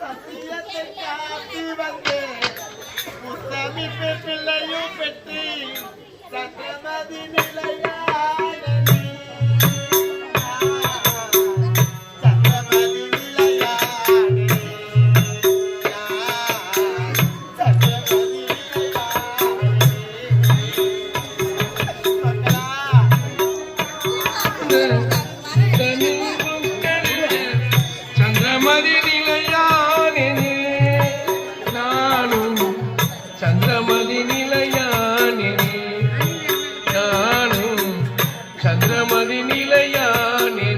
சத்தியத்தை காட்டி வந்து முத்தமி பிள்ளையும் பெற்று சக்கரமதி நிலையானது சந்திரமதி நிலையானே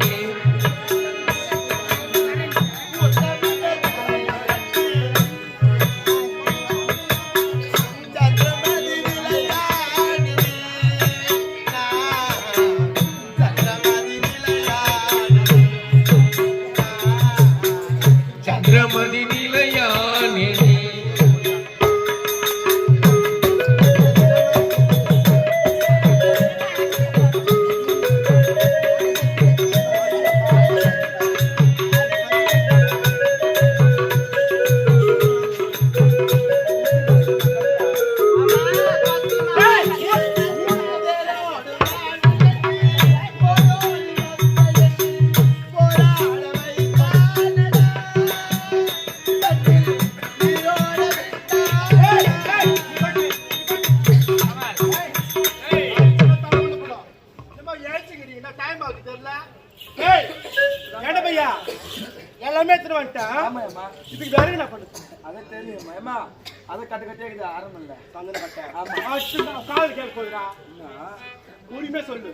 உரிமை சொல்லு.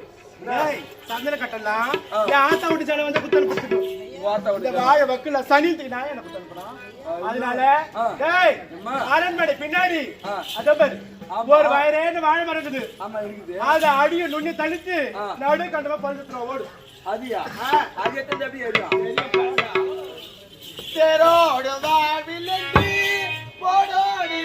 சந்தன கட்டலாம் ஆத்தா விட்டு சேனை வந்து வார்த்தை இந்த விட்டு வாழை வக்குல சனி நான் என்ன குத்தன போறான் அதனால ஆ. டேய் அம்மா. அரண்மனை பின்னாடி. ஆ. அதோ பாரு. ஆமா. ஒரு வயரேன்னு வாழை மரம் இருக்குது. அத அடிய நுண்ணி ஆ. நடு கண்டமா பழுத்துறோம் ஓடு அதியா அது எத்தனை எப்படி ஏறியா தேரோடு வாவிலங்கி போடோடி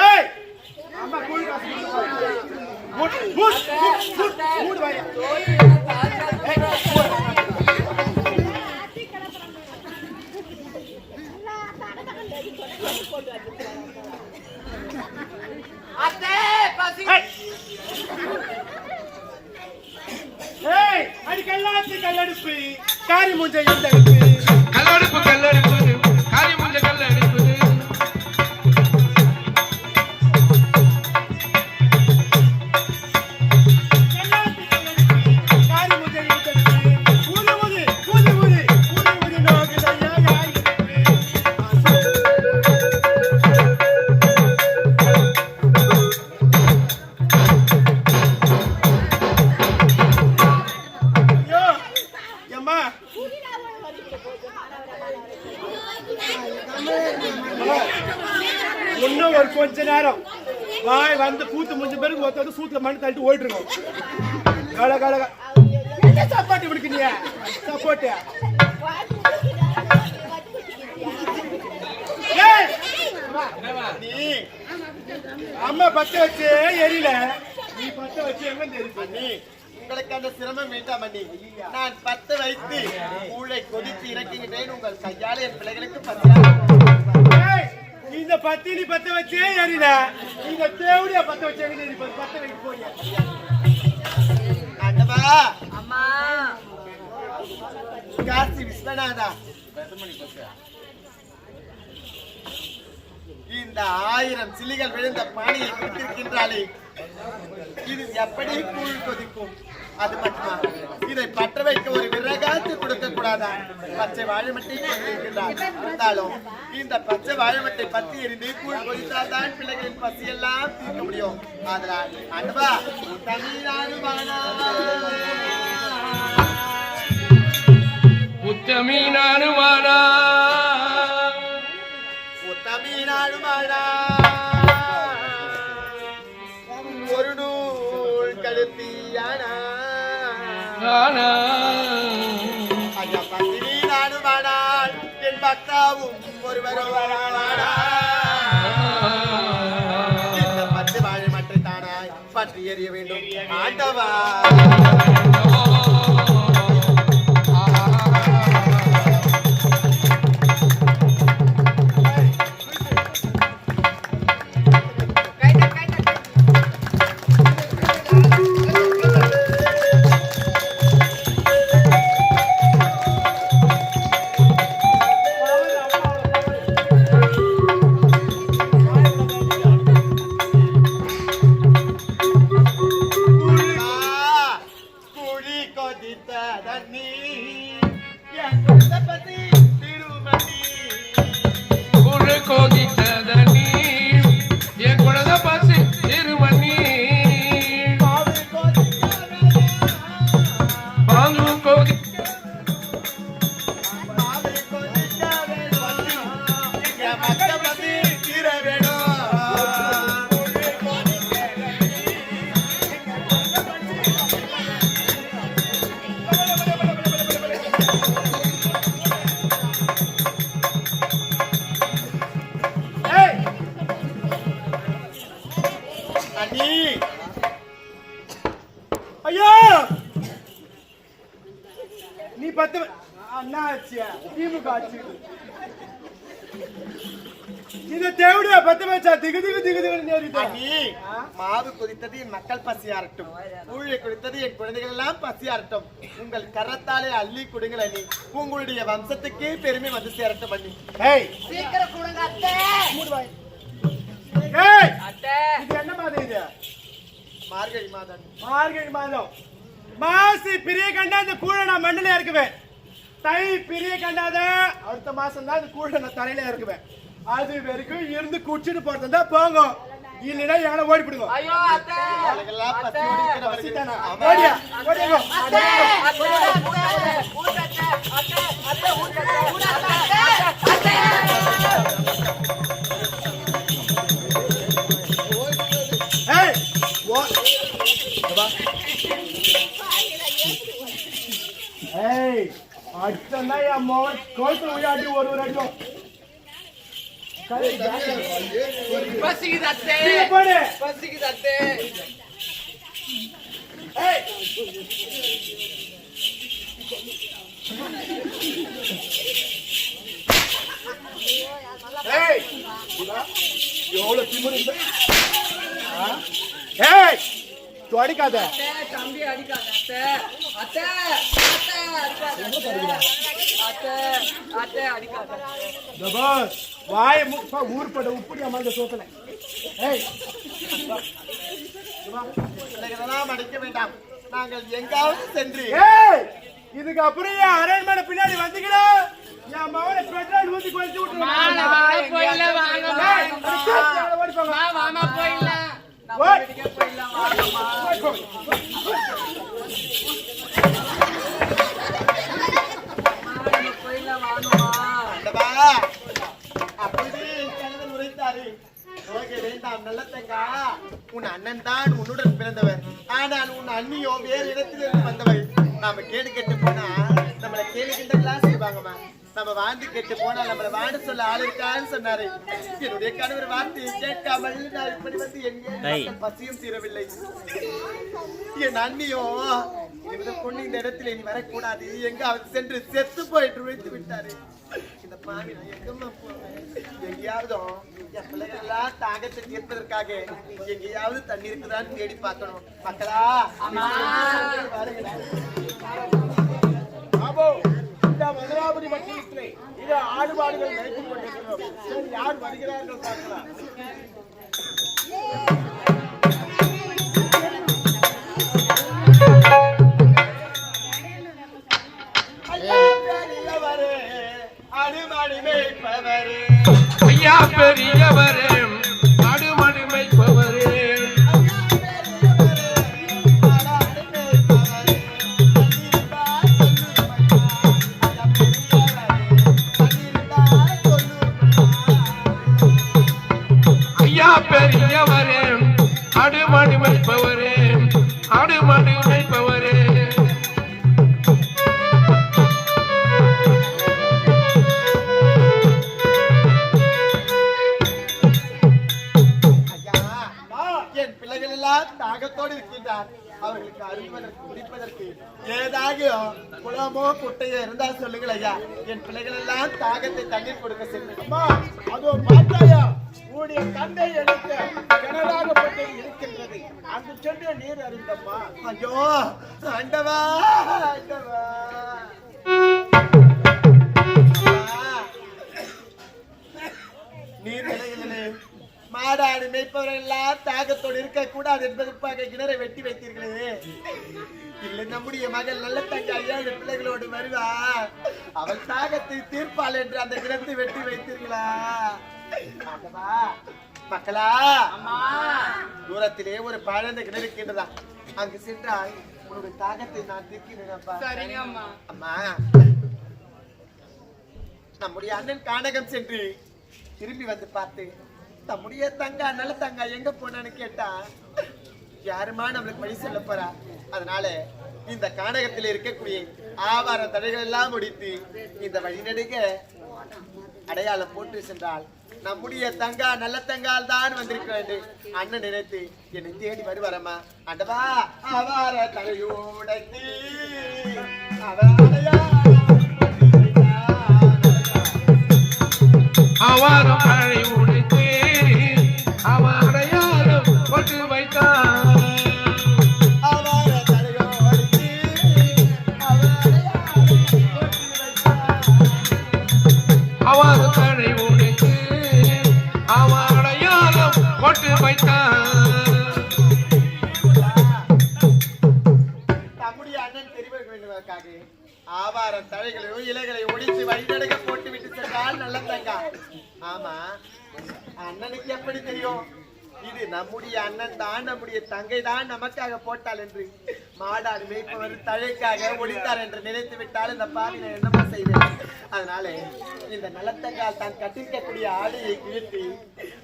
ஏய்! அம்மா கூலி காசு மூடு மூடு மூடு மூடு வாயை. ஏய்! ஏய் அடி கல்லாத்து கல்லடுப்பு காரி மூஞ்ச எந்த அடுப்பு கல்லடுப்பு கல்லடுப்பு காரி முஞ்ச கல்லடுப்பு அம்மா பத்த வச்சு எரியல. நீ பத்த வச்சு எங்க தெரியும் அண்ணி உங்களுக்கு அந்த சிரமம் வேண்டாம் அண்ணி நான் பத்து வைத்து கூழை கொதித்து இறக்கிவிட்டேன் உங்கள் கையால் என் பிள்ளைகளுக்கு பத்து ஏய், இந்த பத்தினி பத்த வச்சே எரியல. இந்த தேவடியா பத்த வச்சு எங்க தெரியும் பத்த வைக்க போறியா? ஆண்டவா அம்மா! காசி விஸ்வநாதா. இந்த ஆயிரம் சில்லிகள் விழுந்த பாணியை குடித்திருக்கின்றாளே. இது எப்படி கூழ் கொதிக்கும்? அது மட்டுமா? இதை பற்ற வைக்க ஒரு விறகாத்து கொடுக்க கூடாதா பச்சை வாழைமட்டை இருந்தாலும் இந்த பச்சை வாழைமட்டை பத்தி எரிந்து கூழ் கொதித்தால் தான் பிள்ளைகளின் பசியெல்லாம் தீர்க்க முடியும். அதனால் அன்பா தமிழ்நாடு உத்தமி நானுமானா நானா ஐயா பத்தினி நானுமானால் என் பக்தாவும் ஒருவரும் இந்த பத்து வாழை மற்ற தானாய் பற்றி எறிய வேண்டும். ஆண்டவா. நேரிட்டா மாவு குடித்தது என் மக்கள் பசியாரட்டும் கூழை குடித்தது என் குழந்தைகள் எல்லாம் பசியாரட்டும் உங்கள் கரத்தாலே அள்ளி கொடுங்கள் அண்ணி. உங்களுடைய வம்சத்துக்கே பெருமை வந்து சேரட்டும் அண்ணி. சீக்கிரம் கொடுங்க அத்தை. இது என்ன மாதம் இது? மார்கழி மாதம் மார்கழி மாதம். மாசி பிரிய கண்டா இந்த கூழ நான் மண்ணில இருக்குவேன் தை பிரிய கண்டாத அடுத்த மாசம் தான் இந்த கூழ நான் தலையில இருக்குவேன் அது வரைக்கும் இருந்து குடிச்சிட்டு போறதா போங்க. இல்லைன்னா எங்களை ஓடி பிடுங்க அடுத்தனா என் மோகன் கோத்து விளையாடி ஒரு ஒரு அடிக்கும். பசிக்குது அத்தை பசிக்குது அத்தை எவ்வளவு திமிரு? ஏய். தொடிக்காத அத்தை தம்பி அடிக்காத அத்தை. அத்தை அத்தை அடிக்காத வாயை முப்பா ஊர்பட உப்புடி அம்மா சோத்தல. ஏய். பிள்ளைகளெல்லாம் அடிக்க வேண்டாம் நாங்கள் எங்காவது சென்று இதுக்கு அப்புறம் என் அரண்மனை பின்னாடி வந்தீங்களா என் மகனை பெட்ரோல் ஊத்தி கொளுத்தி விட்டுருவேன். போயில வாங்க ஏய், அது கேட்டு அவளை ஓடி போங்க. வாமா போயில ஓடி. போயிடலாம் வாங்கம்மா ஓடி போங்க. போயிடலாம் வாங்கம்மா ஆண்டவா, அப்பொழுது என் கணவன் உரைத்தாரு நோக வேண்டாம் நல்லத்தங்கா உன் அண்ணன் தான் உன்னுடன் பிறந்தவர். ஆனால் உன் அண்ணியோ வேறு இடத்திலிருந்து வந்தவர். நாம கேடு கெட்டு போனா நம்மள கிட்ட கிளாஸ் செய்வாங்கம்மா. நம்ம வாழ்ந்து கெட்டு போனா நம்மள வாழ சொல்ல ஆள் இருக்கான்னு சொன்னாரு. என்னுடைய கணவர் வார்த்தையை கேட்காமல் நான் இப்படி வந்து எங்கே பசியும் தீரவில்லை. என் அண்ணியோ இந்த பொண்ணு இந்த இடத்துல இனி வரக்கூடாது. எங்க அவர் சென்று செத்து போயிட்டு விழுந்து விட்டாரு. இந்த பாவி நான் எங்கம்மா போவேன்? எங்கேயாவது என் தாகத்தை தீர்ப்பதற்காக எங்கேயாவது தண்ணி இருக்குதான்னு தேடி பார்க்கணும். மக்களா இந்த மதுராபுரி மட்டத்திலே இது ஆடு மாடுகள் மேய்த்துக் கொண்டிருக்கிறோம். யார் வருகிறார்கள் பார்க்கலாம். பெரியவரே. பதில் கொடுக்க சென்று அம்மா அதோ பார்த்தாயா உன்னுடைய தந்தை எடுத்த இருக்கின்றது. அங்கு சென்று நீர் அறிந்தம்மா ஐயோ ஆண்டவா ஆண்டவா நீர்நிலைகளிலே மாடாடு மேய்ப்பவர்கள் எல்லாம் தாகத்தோடு இருக்கக்கூடாது என்பதற்காக கிணறை வெட்டி வைத்தீர்களே. இல்லை நம்முடைய மகள் நல்ல தங்க ஐயாடு பிள்ளைகளோடு வருவா. அவள் தாகத்தை தீர்ப்பாள் என்று அந்த கிணத்தை வெட்டி வைத்தீர்களா? மக்களா தூரத்திலே ஒரு பழந்த கிணறு இருக்கின்றதா? அங்கு சென்றால் உன்னுடைய தாகத்தை நான் சரிங்கம்மா அம்மா. நம்முடைய அண்ணன் கானகம் சென்று திரும்பி வந்து பார்த்து தம்முடைய தங்கா நல்ல தங்கா எங்க போனான்னு கேட்டா யாருமா நம்மளுக்கு வழி சொல்ல போறா? அதனால இந்த கானகத்தில் இருக்கக்கூடிய ஆவார தடைகள் எல்லாம் முடித்து இந்த வழிநடுக அடையாளம் போட்டு சென்றால் நம்முடைய தங்கா நல்ல தங்கால் தான் வந்திருக்க வேண்டும். அண்ணன் நினைத்து என்னை தேடி வருவாரம்மா. அண்டவா அவார தலையோடத்தி அவரையா அவார அவர் மழை உடைத்து அவரையாலும் கொண்டு அண்ணன் தெரிவிக்க ஆவாரம் தழைகளையும் இலைகளை ஒடிச்சு வழிநடக போட்டு விட்டு சென்றால் நல்ல தங்கா ஆமா அண்ணனுக்கு எப்படி தெரியும்? இது நம்முடைய அண்ணன் தான் நம்முடைய தங்கை தான் நமக்காக போட்டாள் என்று மாடாடு மேய்ப்பவர் தழைக்காக ஒடித்தார் என்று நினைத்து விட்டால் இந்த பாவி நான் என்னமா செய்வேன்? அதனால இந்த நலத்தங்கால் தான் கட்டிருக்கக்கூடிய ஆடையை கிழித்து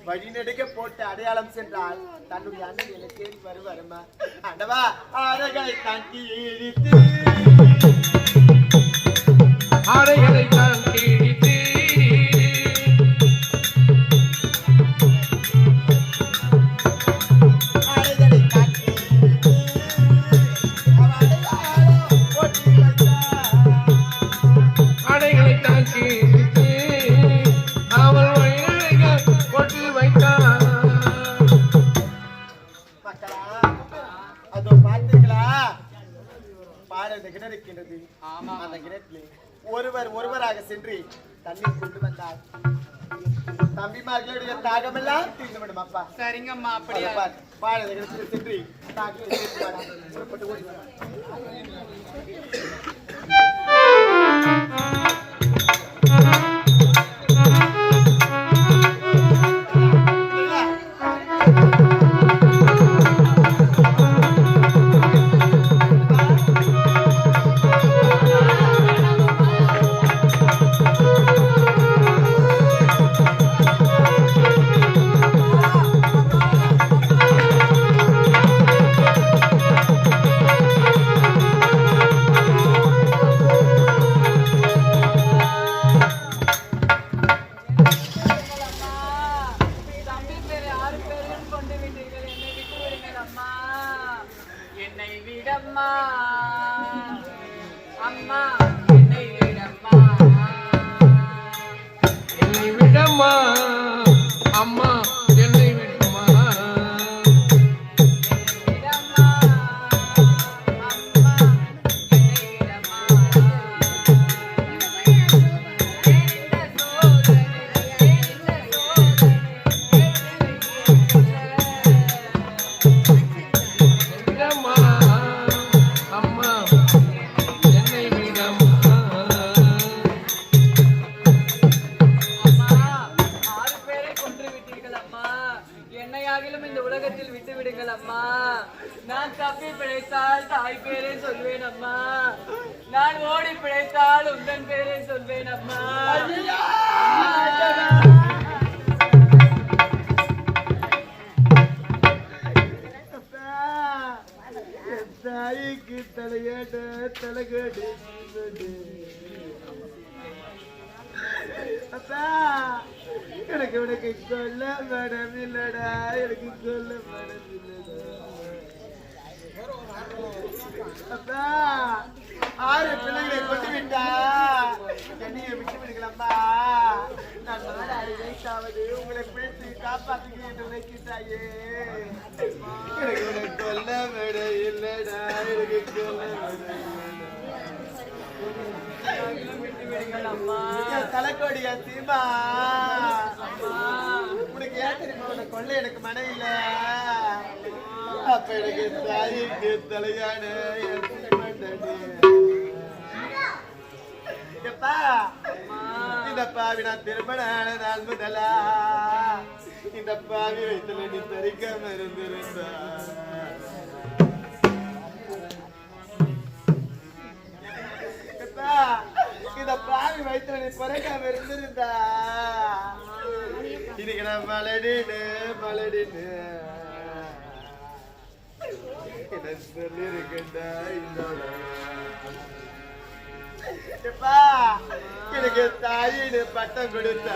வழிநெடுக போட்டு அடையாளம் சென்றால் தன்னுடைய அண்ணன் என்னை தேடி வருவாருமா அண்டவா அழகை தான் கிழித்து ஆடைகளை தான் அம்மா என்னை விடம்மா தாய் பேரே சொல்வேன் அம்மா நான் ஓடி பிழைத்தால் உந்தன் பேரே சொல்வேன் அம்மா தாய்க்கு தலையாட தலைகடி அப்பா எனக்கு உனக்கு சொல்ல மனம் இல்லடா எனக்கு சொல்ல மனம் இல்லடா ஆறு பிள்ளைகளை கொண்டு விட்டா என்னைய விட்டு விடுங்களப்பா. நான் அறிவைத்தாவது உங்களை பிடித்து காப்பாற்றுகிறேன் என்று நினைக்கின்றாயே. எனக்கு கொல்ல விட இல்லடா எனக்கு கொல்ல அம்மா தலைக்கோடியா சீமா? உனக்கு ஏன் தெரியுமா உனக்கு கொல்ல எனக்கு மனம் இல்ல? அப்ப எனக்கு தாய்க்கு எப்பா? இந்த பாவி நான் திருமணான நாள் முதலா? இந்த பாவி வயிற்றுல நீ தரிக்காம இருந்திருந்தா இந்த பாவி வயிற்றுல நீ பிறக்காம இருந்திருந்தா இன்னைக்கு நான் மலடின்னு மலடின்னு. என்ன சொல்லிருக்கேன்டா எனக்கு தாயின்னு பட்டம் கொடுத்த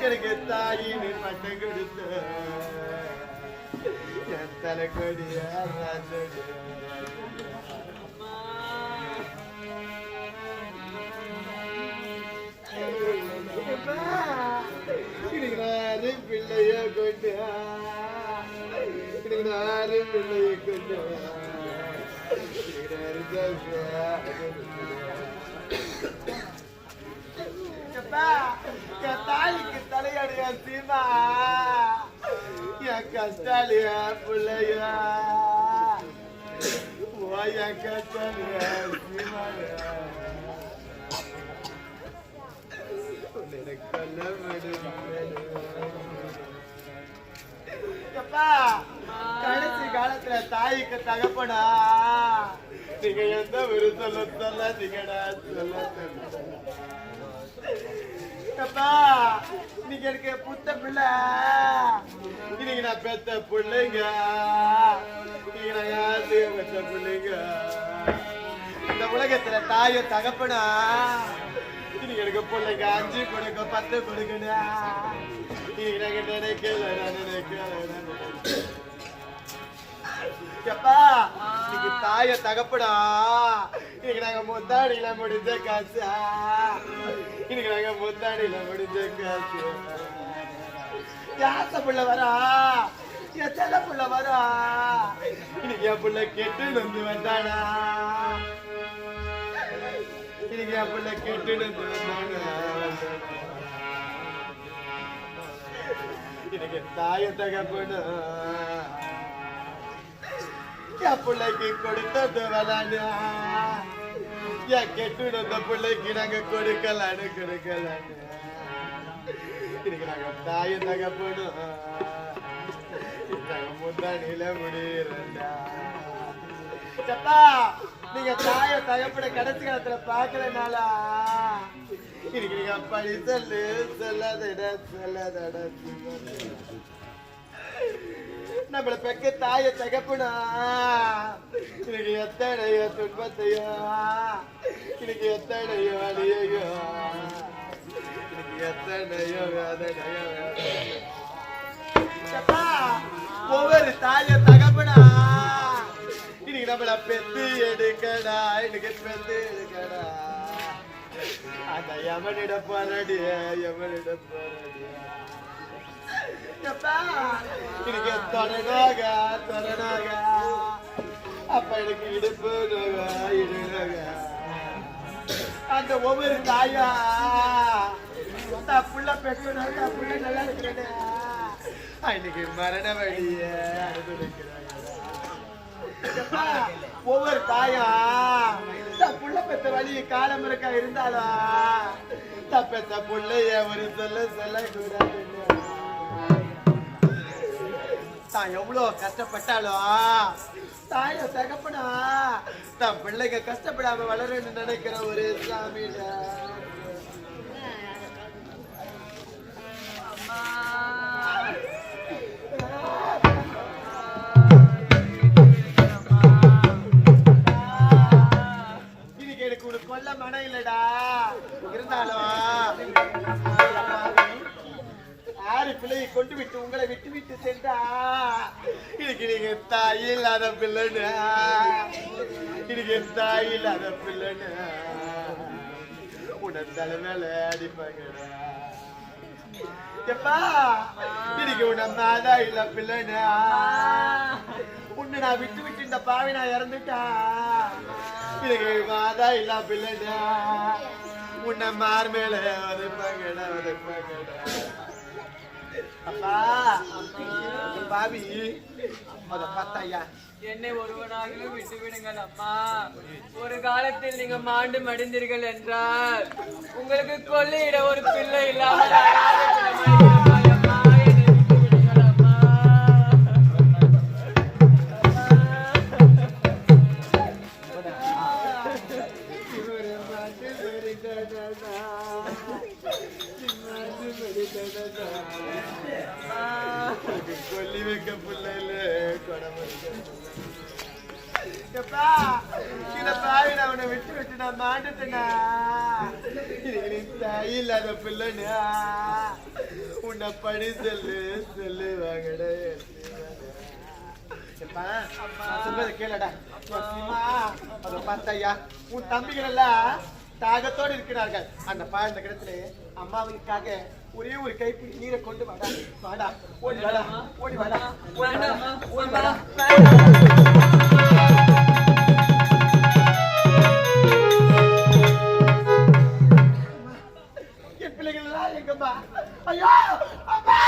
எனக்கு தாயின்னு பட்டம் கொடுத்த என் தலைக்கொடிய பிள்ளைய கொண்டு எனக்கு நானு பிள்ளைய தாய்க்கு தலையடியா சீமா என் கஷ்டாலியா பிள்ளையா என் கஷ்டாலியா சீமாயா எப்பா கடைசி காலத்துல தாய்க்கு தகப்படா நீங்க எந்த ஒரு சொல்ல சொல்ல நீங்கடா சொல்ல எப்பா நீங்க எனக்கு புத்த பிள்ளை. இன்னைக்கு நான் பெத்த பிள்ளைங்க. நீங்க நான் யாரு பெத்த பிள்ளைங்க? இந்த உலகத்துல தாயும் தகப்பனா? இன்னைக்கு எனக்கு பிள்ளைங்க அஞ்சு கொடுக்க பத்து கொடுக்கணா இன்னைக்கு நினைக்கல நான் நினைக்கல எப்பா இன்னைக்கு தாய தகப்படா. இன்னைக்கு நாங்க முத்தாடியில முடிஞ்ச காசா. இன்னைக்கு நாங்க முத்தாடியில முடிஞ்ச காசு. யாச புள்ள வரா? என் செல்ல புள்ள வரா? இன்னைக்கு என் புள்ள கெட்டு வந்து வந்தானா? இன்னைக்கு என் புள்ள கெட்டு வந்து எனக்கு தாய தகப்படும் பிள்ளைக்கு கொடுத்தது வளானா என் கெட்டுடுந்த பிள்ளைக்கு நாங்க கொடுக்கலான்னு கொடுக்கலான்னு. இன்னைக்கு நாங்க தாய நாங்க முந்தானில சப்பா! நீங்க தாய தகப்பட கடைசி காலத்துல பாக்கலனாலா இன்னைக்கு நீங்க படி சொல்லு சொல்லாதட சொல்லாதட நம்மள பெக்க தாய தகப்பனா? இன்னைக்கு எத்தனையோ துன்பத்தையோ இன்னைக்கு எத்தனையோ அழியையோ இன்னைக்கு எத்தனையோ வேதனையோ வேதனையோ. ஒவ்வொரு தாய தகப்பனா? இன்னைக்கு நம்மள பெத்து எடுக்கடா இன்னைக்கு பெத்து எடுக்கடா. அந்த யமனிட போராடி யமனிட போராடி எப்பா, எனக்கு தொடனாக தொடனாக அப்ப எனக்கு இடுப்பு நோக இடுநோக அந்த ஒவ்வொரு தாயா புள்ள பெற்று புள்ள நல்லா இருக்கிறேன் இன்னைக்கு மரண வழிய அனுபவிக்கிறாங்க. ஒவ்வொரு தாயா. தான் புள்ள பெத்த வழி காலம் இருக்கா இருந்தாலா? தான் பெத்த புள்ளைய ஒரு சொல்ல சொல்ல கூடாது தான் எவ்வளவு கஷ்டப்பட்டாலும் தாய தகப்பனா? தான் பிள்ளைங்க கஷ்டப்படாம வளரணும்னு நினைக்கிற ஒரு சாமிடா எனக்கு மனம் இல்லடா. இருந்தாலும் ஆறு பிள்ளையை கொண்டு விட்டு உங்களை விட்டு விட்டு சென்றா. இதுக்கு நீங்க தாய் இல்லாத பிள்ளைன்னு. இதுக்கு தாய் இல்லாத பிள்ளைன்னு. உடல் தலை மேல அடிப்பாங்கடா. எப்பா இன்னைக்கு உன் மாதா இல்ல பிள்ளைன்னு. உன்னை நான் விட்டு விட்டு இந்த பாவி நான் இறந்துட்டா எனக்கு மாதா இல்ல பிள்ளைடா. உன்னை மார் மேல உதைப்பாங்கடா உதைப்பாங்கடா அப்பா பாவி அத பார்த்தாயா? என்னை ஒருவனாகவே விட்டுவிடுங்கள் அம்மா. ஒரு காலத்தில் நீங்க மாண்டு மடிந்தீர்கள் என்றால் உங்களுக்கு கொள்ளையிட ஒரு பிள்ளை இல்லாத எப்பா இந்த பாவி நான் உன்னை விட்டு விட்டு நான் மாட்டுட்டேனா இதுக்கு நீ தாய் இல்லாத பிள்ளைனா உன்னை படி சொல்லு சொல்லு வாங்கடா கேளடா. அதை பார்த்தாயா? உன் தம்பிகள் எல்லாம் தாகத்தோடு இருக்கிறார்கள். அந்த பாழ்ந்த கிடத்துல அம்மாவுக்காக ஒரே ஒரு கைப்பிடி நீரை கொண்டு வாடா வாடா. ஓடி வாடா ஓடி வாடா. ஓடி வாடா. அப்பா ஐயோ அப்பா